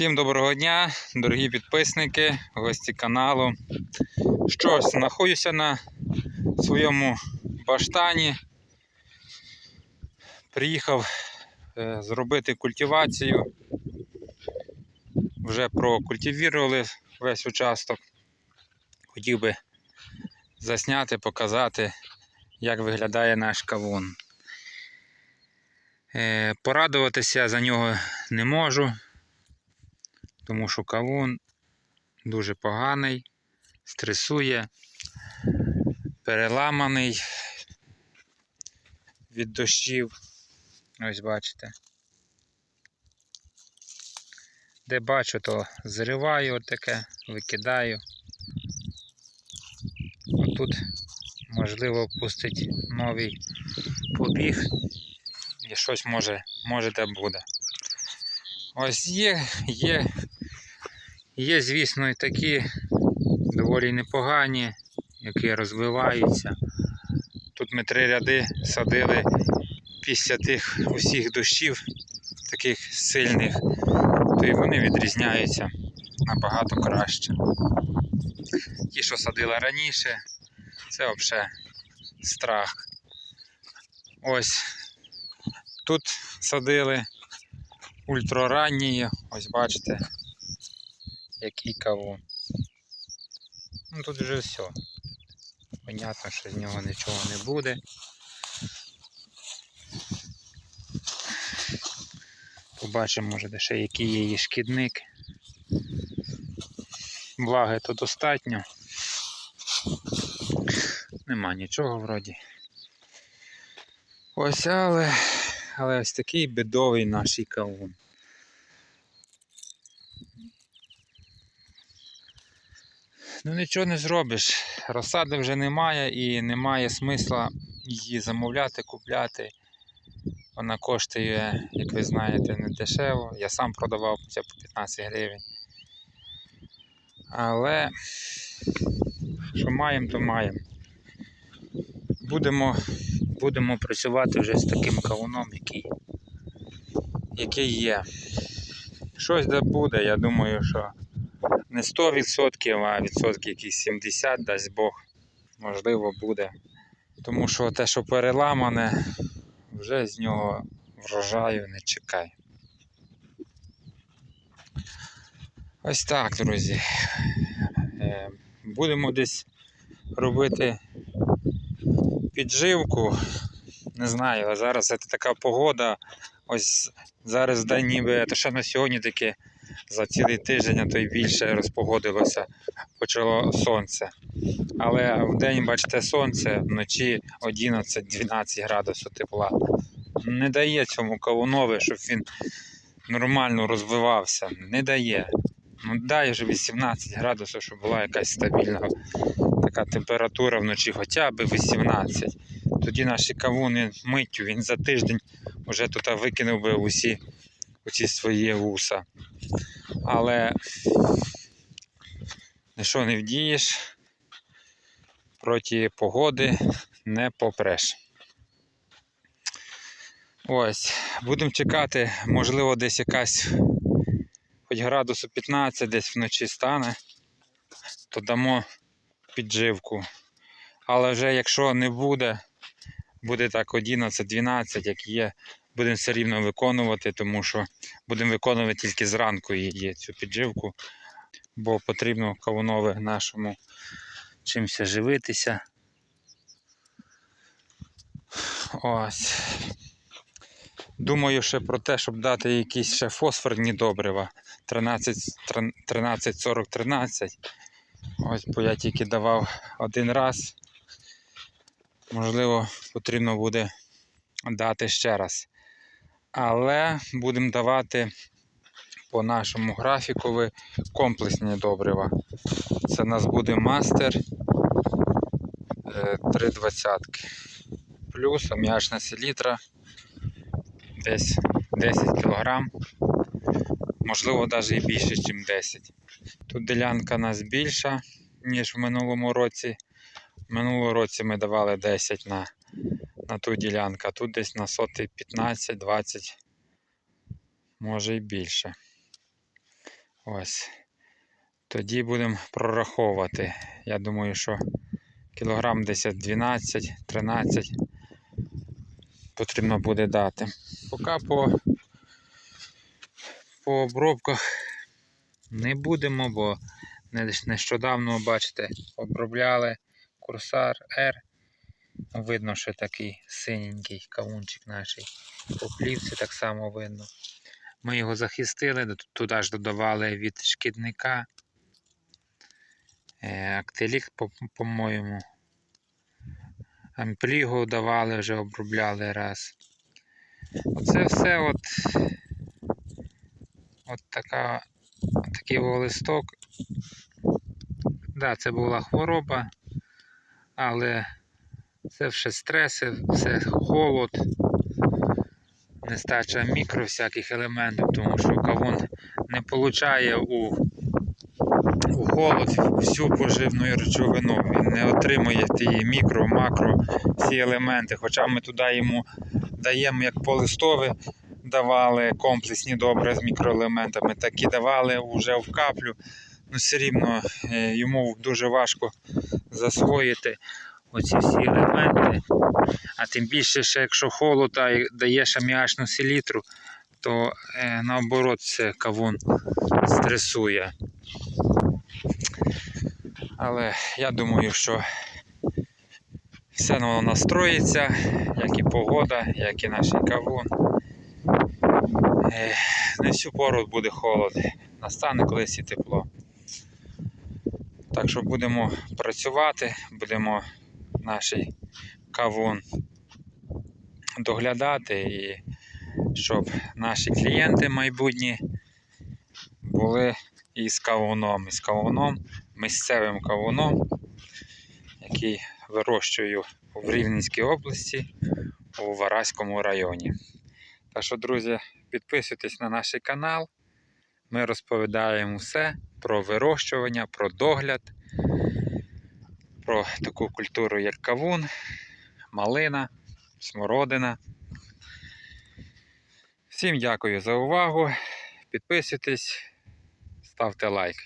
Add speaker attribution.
Speaker 1: Всім доброго дня, дорогі підписники, гості каналу. Що ж, знаходжуся на своєму баштані. Приїхав е, зробити культивацію. Вже прокультивірували весь участок. Хотів би засняти, показати, як виглядає наш кавун. Е, Порадуватися за нього не можу тому що кавун дуже поганий, стресує, переламаний від дощів. Ось бачите. Де бачу, то зриваю отаке, викидаю. Отут, можливо, пустить новий побіг і щось може, може де буде. Ось є, є, є, звісно, і такі доволі непогані, які розвиваються. Тут ми три ряди садили після тих усіх дощів, таких сильних, то і вони відрізняються набагато краще. Ті, що садила раніше, це взагалі страх. Ось тут садили ультраранньої, ось бачите, який кавун. Ну тут вже все. Понятно, що з нього нічого не буде. Побачимо, може, де ще який є її шкідник. Влаги то достатньо. Нема нічого вроді. Ось, але, але ось такий бедовий наш кавун. Ну нічого не зробиш. Розсади вже немає і немає смисла її замовляти, купляти. Вона коштує, як ви знаєте, не дешево. Я сам продавав це по 15 гривень. Але що маємо, то маємо. Будемо, будемо працювати вже з таким кавуном, який, який є. Щось де буде, я думаю, що не 100%, а відсотків якісь 70, дасть Бог, можливо, буде. Тому що те, що переламане, вже з нього врожаю не чекай. Ось так, друзі. Е, Будемо десь робити підживку. Не знаю, а зараз це така погода. Ось зараз день ніби, то ще на сьогодні таке за цілий тиждень, а то й більше розпогодилося, почало сонце. Але в день, бачите, сонце, вночі 11-12 градусів тепла. Не дає цьому кавунові, щоб він нормально розвивався. Не дає. Ну дай вже 18 градусів, щоб була якась стабільна така температура вночі, хоча б 18. Тоді наші кавуни миттю, він за тиждень вже тут викинув би усі оці свої вуса. Але нічого не вдієш, проти погоди не попреш. Ось, будемо чекати, можливо, десь якась хоч градусу 15 десь вночі стане, то дамо підживку. Але вже якщо не буде, буде так 11-12, як є, будемо все рівно виконувати, тому що будемо виконувати тільки зранку її цю підживку, бо потрібно кавунове нашому чимось живитися. Ось. Думаю ще про те, щоб дати якісь ще фосфорні добрива 13, 13 40 13. Ось, бо я тільки давав один раз. Можливо, потрібно буде дати ще раз. Але будемо давати по нашому графікові комплексні добрива. Це у нас буде мастер 3,20. Плюс аміачна селітра десь 10 кг. Можливо, навіть і більше, ніж 10. Тут ділянка у нас більша, ніж в минулому році. В минулому році ми давали 10 на на ту ділянку, а тут десь на соти 15-20, може і більше. Ось. Тоді будемо прораховувати. Я думаю, що кілограм десь 12-13 потрібно буде дати. Поки по, по обробках не будемо, бо нещодавно, бачите, обробляли курсар R. Видно, що такий синенький кавунчик наш. По плівці так само видно. Ми його захистили, туди ж додавали від шкідника. Е, Актелік, по- по-моєму. Амплігу давали, вже обробляли раз. Оце все от, от така, такий о листок. Да, це була хвороба, але це все стреси, все холод, нестача мікро всяких елементів, тому що кавун не получає у, у холод всю поживну речовину. Він не отримує ті мікро, макро, всі елементи. Хоча ми туди йому даємо як полистові давали комплексні добре з мікроелементами, так і давали вже в каплю. Ну, все рівно е, йому дуже важко засвоїти оці всі елементи. А тим більше, ще якщо холод, а даєш аміачну селітру, то е, наоборот це кавун стресує. Але я думаю, що все воно настроїться, як і погода, як і наш кавун. Е, Не всю пору буде холод, настане колись і тепло. Так що будемо працювати, будемо наш кавун доглядати і щоб наші клієнти майбутні були із кавуном, із кавуном, місцевим кавуном, який вирощую в Рівненській області у Вараському районі. Так що, друзі, підписуйтесь на наш канал. Ми розповідаємо все про вирощування, про догляд, про таку культуру, як кавун, малина, смородина. Всім дякую за увагу. Підписуйтесь, ставте лайк.